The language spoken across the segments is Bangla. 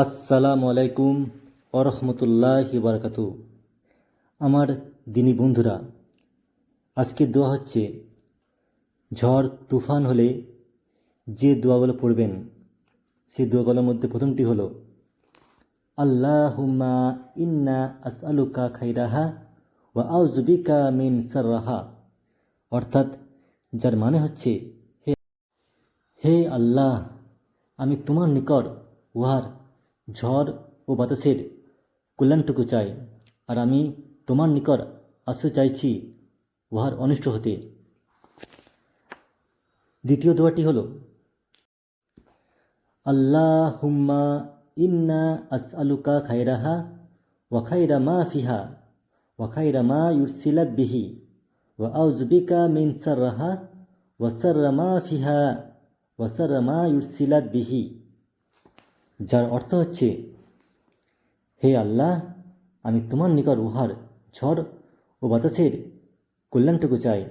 আসসালামু আলাইকুম ওরহমতুল্লাহ বারকাতু। আমার দিনী বন্ধুরা, আজকে দোয়া হচ্ছে, ঝড়, তুফান হলে যে দোয়াগুলো পড়বেন সেই দোয়াগুলোর মধ্যে প্রথমটি হলো, আল্লাহুম্মা ইন্না আসআলুকা খাইরাহা ওয়া আউজুবিকা মিন সাররাহা অর্থাৎ যার মানে হচ্ছে, হে হে আল্লাহ, আমি তোমার নিকট উহার ঝড় ও বাতাসের কল্যাণটুকু চাই। আর আমি তোমার নিকট আশ্রয় চাইছি উহার অনিষ্ট হতে। দ্বিতীয় দোয়াটি হল আল্লাহ হুম্মা ইন্না আসআলুকা খাইরাহা ওয়া খাইরা মা ফিহা ওয়া খাইরা মা ইউরসিলাত বিহি ওয়া আউজবিকা মিন সাররাহা ওয়া সাররা মা ফিহা ওয়া সাররা মা ইউরসিলাত বিহি। যার অর্থ হচ্ছে, হে আল্লাহ, আমি তোমার নিকট উহার ঝড় ও বাতাসের কল্যাণটুকু চাই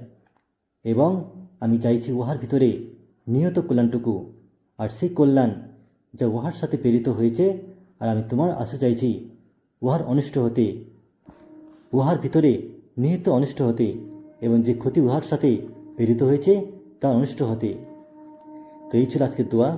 এবং আমি চাইছি উহার ভিতরে নিহত কল্যাণটুকু আর সেই কল্যাণ যা উহার সাথে প্রেরিত হয়েছে আর আমি তোমার আশা চাইছি উহার অনিষ্ট হতে। উহার ভিতরে নিহিত অনিষ্ট হতে এবং যে ক্ষতি উহার সাথে প্রেরিত হয়েছে তার অনিষ্ট হতে। তো এই ছিল আজকের দোয়া।